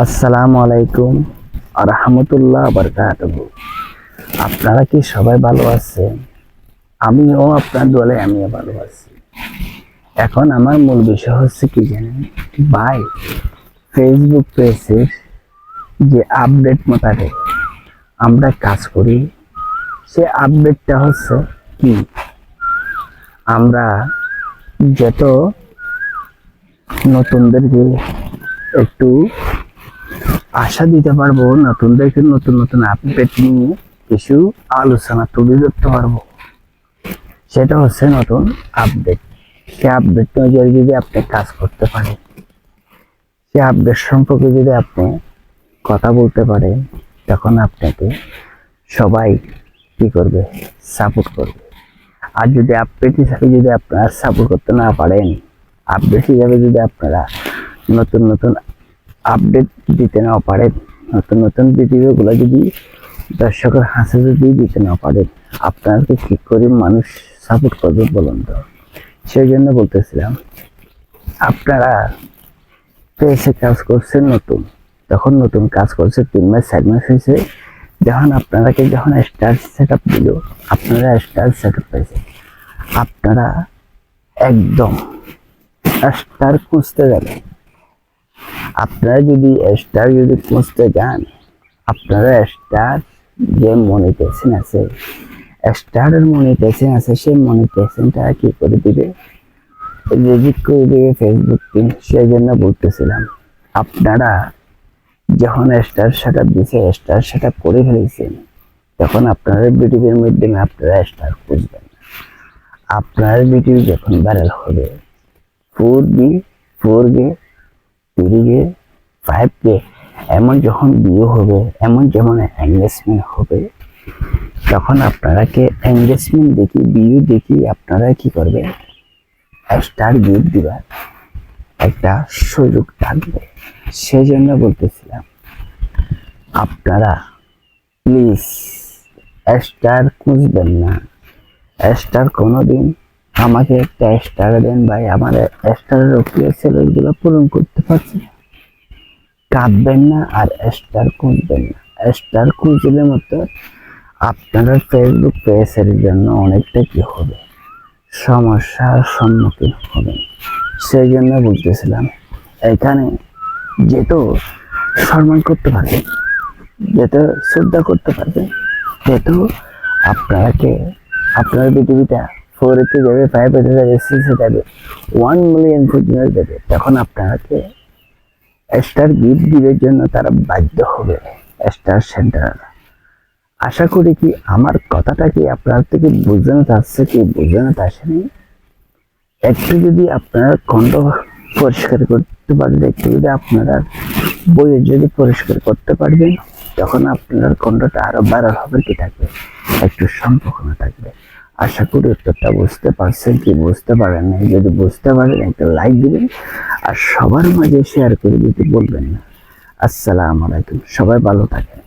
আসসালামু আলাইকুম আর রহমতুল্লাহ বরকাত আপনারা কি সবাই ভালো আছেন? আমিও আপনার দলে, আমিও ভালো আছি। এখন আমার মূল বিষয় হচ্ছে কি জানেন? ভাই ফেসবুক পেজের যে আপডেট মোতাবেক আমরা কাজ করি, সে আপডেটটা হচ্ছে কি? আমরা যত নতুনদেরকে একটু আশা দিতে পারব নতুনদেরকে নতুন নতুন আপডেট নিয়ে কিছু আলোচনা তুলে ধরতে পারব। সেটা হচ্ছে নতুন আপডেট সে আপডেট অনুযায়ী যদি আপনি কাজ করতে পারেন, সে আপডেট সম্পর্কে যদি আপনি কথা বলতে পারেন, তখন আপনাকে সবাই কি করবে? সাপোর্ট করবে। আর যদি আপডেট হিসাবে যদি আপনারা সাপোর্ট করতে না পারেন আপডেট হিসাবে যদি আপনারা নতুন নতুন আপডেট দিতে না পারেন নতুন নতুন ভিডিওগুলো যদি দর্শকের হাসে যদি দিতে না পারেন আপনাকে কি করে মানুষ সাপোর্ট করবে বলুন তো? সেই জন্য বলতেছিলাম, আপনারা পেয়েছে কাজ করছেন নতুন তখন নতুন কাজ করছে, তিন মাস, চার মাস হয়েছে, যখন আপনারাকে যখন স্টার সেট আপ দিল, আপনারা স্টার সেট আপ পেয়েছে আপনারা একদম স্টার খুঁজতে যাবেন আপনারা যদি স্টার যদি খুঁজতে যান, আপনারা স্টার যে মনিটেশন আছে স্টারের মনিটেশন আছে, সেই মনিটেশনটা কি করে দিবে? রেজিট করে দিবে ফেসবুক টিম সেই জন্য বলতেছিলাম, আপনারা যখন স্টার সেট আপ দিছে স্টার সেট আপ করে ফেলেছেন, তখন আপনারা বিটিভির মাধ্যমে আপনারা স্টার খুঁজবেন আপনার ভিডিও যখন ভাইরাল হবে ফোর বি ফোর গে গে ফাইভ এমন যখন ভিউ হবে, এমন যেমন এঙ্গেজমেন্ট হবে, তখন আপনারাকে এঙ্গেজমেন্ট দেখি, বিয়ে দেখি, আপনারা কি করবেন? স্টার গিফট দিবার, একটা সুযোগ থাকবে। সেই জন্য বলতেছিলাম, আপনারা প্লিজ স্টার খুঁজবেন না। স্টার কোনোদিন আমাকে একটা স্টার দেন ভাই। আমার স্টারের উপরে সেলেরগুলো পূরণ করতে পারছি। কাঁদবেন না আর স্টার খুঁজবেন না। স্টার খুঁজলে মতো আপনারা ফেসবুক পেজের জন্য অনেকটা কি হবে? সমস্যার সম্মুখীন হবেন সেই জন্য বলতেছিলাম, এখানে যেহেতু সম্মান করতে পারবেন যেহেতু শ্রদ্ধা করতে পারবেন যেহেতু আপনাকে, আপনার পৃথিবীটা ফোর এতে যাবে ফাইভ যাবে সিক্সে যাবে ওয়ান মিলিয়ন পর্যন্ত যাবে। তখন আপনাকে স্টার গিফট দিবের জন্য তারা বাধ্য হবে স্টার সেন্টার আশা করি কি আমার কথাটা কি আপনার থেকে বোঝানো যাচ্ছে কি বোঝানো আসেনি একটু যদি আপনারা খণ্ড পরিষ্কার করতে পারেন, একটু যদি আপনারা বইয়ে যদি পরিষ্কার করতে পারবেন, তখন আপনার খণ্ডটা আরও ভাইরাল হবে কি থাকবে, একটু সম্ভাবনা থাকবে। আশা করি উত্তরটা বুঝতে পারছেন কি বুঝতে পারেন না যদি বুঝতে পারেন, একটা লাইক দিবেন আর সবার মাঝে শেয়ার করে দিতে বলবেন না। আসসালামু আলাইকুম। সবাই ভালো থাকেন।